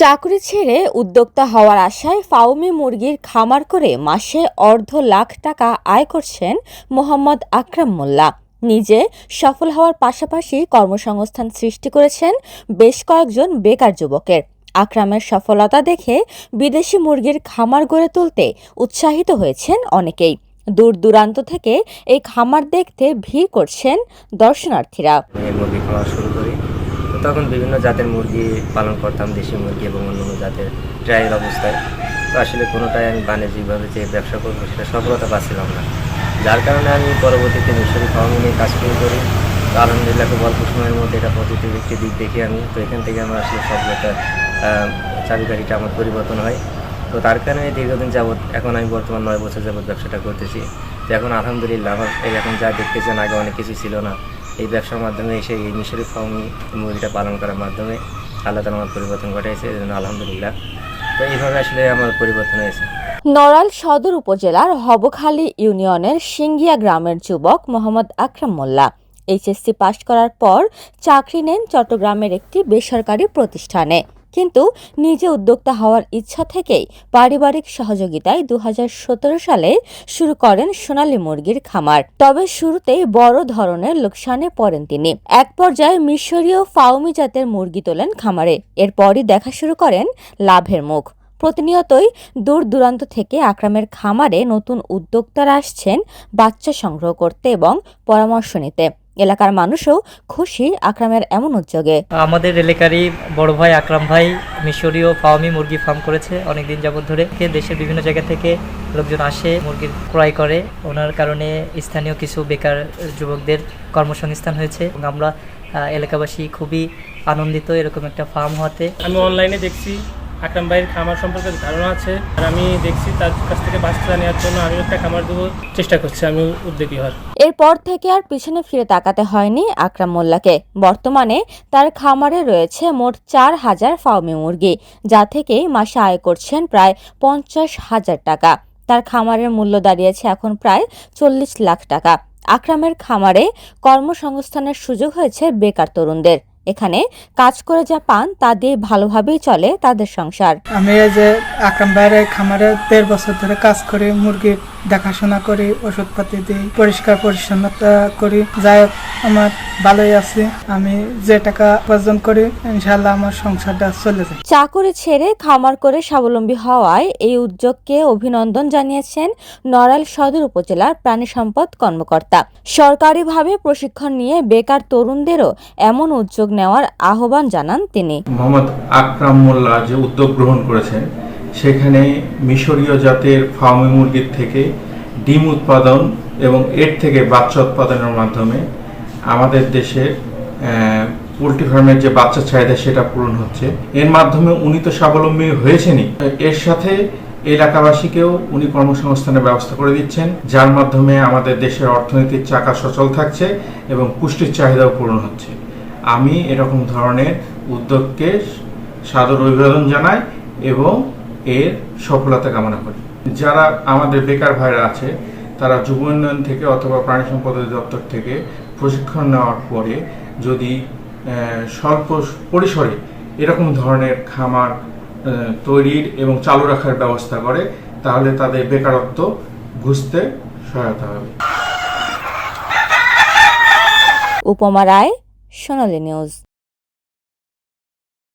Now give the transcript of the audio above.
চাকরি ছেড়ে উদ্যোক্তা হওয়ার আশায় ফাউমি মুরগির খামার করে মাসে অর্ধ লাখ টাকা আয় করছেন মোহাম্মদ আকরাম মোল্লা। নিজে সফল হওয়ার পাশাপাশি কর্মসংস্থান সৃষ্টি করেছেন বেশ কয়েকজন বেকার যুবকের। আকরামের সফলতা দেখে বিদেশি মুরগির খামার গড়ে তুলতে উৎসাহিত হয়েছেন অনেকেই। দূর দূরান্ত থেকে এই খামার দেখতে ভিড় করছেন দর্শনার্থীরা। তখন বিভিন্ন জাতের মুরগি পালন করতাম, দেশি মুরগি এবং অন্যান্য জাতের ট্রায়াল অবস্থায়। তো আসলে কোনোটাই আমি বাণিজ্যিকভাবে যে ব্যবসা করব সেটা সফলতা পাচ্ছিলাম না। যার কারণে আমি পরবর্তীতে মিশরি ফার্মিং নিয়ে কাজ শুরু করি। তো আলহামদুলিল্লাহ খুব অল্প সময়ের মধ্যে এটা পজিটিভ একটি দিক দেখি আমি। তো এখান থেকে আমার আসলে সফলতা চাবিকাঠিটা আমার পরিবর্তন হয়। তো তার কারণে দীর্ঘদিন যাবৎ এখন আমি বর্তমান নয় বছর যাবৎ ব্যবসাটা করতেছি। তো এখন আলহামদুলিল্লাহ আমার এখন যা দেখতেছেন আগে অনেক কিছু ছিল না। এই ব্যবসার মাধ্যমে এসে এই মিশরি ফার্মি মুরগিটা পালন করার মাধ্যমে আল্লাহ তালা আমার পরিবর্তন ঘটেছে এই জন্য আলহামদুলিল্লাহ। তো এইভাবে আসলে আমার পরিবর্তন হয়েছে। নড়াইল সদর উপজেলার হবখালী ইউনিয়নের সিঙ্গিয়া গ্রামের যুবক মোহাম্মদ আকরাম মোল্লা এইচএসসি পাশ করার পর চাকরি নেন চট্টগ্রামের একটি বেসরকারি প্রতিষ্ঠানে। কিন্তু নিজে উদ্যোক্তা হওয়ার ইচ্ছা থেকেই পারিবারিক সহযোগিতায় দু হাজার সতেরো সালে শুরু করেন সোনালী মুরগির খামার। তবে শুরুতেই বড় ধরনের লোকসানে পড়েন তিনি। এক পর্যায়ে মিশরীয় ফাউমি জাতের মুরগি তোলেন খামারে। এরপরই দেখা শুরু করেন লাভের মুখ। প্রতিনিয়তই দূর দূরান্ত থেকে আকরামের খামারে নতুন উদ্যোক্তারা আসছেন বাচ্চা সংগ্রহ করতে এবং পরামর্শ নিতে। এলাকার মানুষও খুশি আকরামের এমন উদ্যোগে। আমাদের এলাকারই বড় ভাই আকরাম ভাই মিশরীয় ফাওমি মুরগি ফার্ম করেছে অনেক দিন যাবত ধরে দেশের বিভিন্ন জায়গা থেকে লোকজন আসে মুরগির ক্রয় করে। ওনার কারণে স্থানীয় কিছু বেকার যুবকদের কর্মসংস্থান হয়েছে এবং আমরা এলাকাবাসী খুবই আনন্দিত এরকম একটা ফার্ম হওয়াতে। আমি অনলাইনে দেখছি আকরাম ভাইয়ের খামার সম্পর্কে ধারণা আছে। আর আমি দেখছি তার কাছ থেকে বাচ্চা নেওয়ার জন্য আমি একটা খামার দেবো। চেষ্টা করছি, আমি উদ্যোগী হওয়ার। এরপর থেকে আর পিছনে ফিরে তাকাতে হয়নি আকরাম মোল্লাকে। বর্তমানে তার খামারে রয়েছে মোট চার হাজার ফাউমি মুরগি, যা থেকে মাসে আয় করছেন প্রায় পঞ্চাশ হাজার টাকা। তার খামারের মূল্য দাঁড়িয়েছে এখন প্রায় চল্লিশ লাখ টাকা। আকরামের খামারে কর্মসংস্থানের সুযোগ হয়েছে বেকার তরুণদের। এখানে কাজ করে যা পান তা দিয়ে ভালোভাবেই চলে তাদের সংসার। আমি এই যে আকরাম ভাইয়ের খামারে দেড় বছর ধরে কাজ করে, মুরগির দেখাশোনা করি ওষুধপাতি দিই পরিষ্কার পরিচ্ছন্নতা করি। যাই হোক আমার ভালোই আছে। আমি যে টাকা উপার্জন করি ইনশাল্লাহ আমার সংসারটা চলে যায়। চাকরি ছেড়ে খামার করে স্বাবলম্বী হওয়ায় এই উদ্যোগকে অভিনন্দন জানিয়েছেন নড়াইল সদর উপজেলার প্রাণী সম্পদ কর্মকর্তা। সরকারিভাবে প্রশিক্ষণ নিয়ে বেকার তরুণদেরও এমন উদ্যোগ নেওয়ার আহ্বান জানান তিনি। মোহাম্মদ আকরাম মোল্লা যে উদ্যোগ গ্রহণ করেছেন সেখানে মিশরীয় জাতের ফার্মি মুরগির থেকে ডিম উৎপাদন এবং এর থেকে বাচ্চা উৎপাদনের মাধ্যমে আমাদের দেশের পোলট্রি ফার্মের যে বাচ্চা চাহিদা সেটা পূরণ হচ্ছে। এর মাধ্যমে উনি তো স্বাবলম্বী হয়েছেনই। এর সাথে এলাকাবাসীকেও উনি কর্মসংস্থানের ব্যবস্থা করে দিচ্ছেন, যার মাধ্যমে আমাদের দেশের অর্থনীতির চাকা সচল থাকছে এবং পুষ্টির চাহিদাও পূরণ হচ্ছে। আমি এরকম ধরনের উদ্যোগকে সাদর অভিবাদন জানাই এবং এর সফলতা কামনা করি। যারা আমাদের বেকার ভাইরা আছে, তারা যুব উন্নয়ন থেকে অথবা প্রাণী সম্পদ দপ্তর থেকে প্রশিক্ষণ নেওয়ার পরে যদি স্বল্প পরিসরে এরকম ধরনের খামার তৈরির এবং চালু রাখার ব্যবস্থা করে, তাহলে তাদের বেকারত্ব ঘুষতে সহায়তা হবে। উপমা রায়, সোনালী নিউজ।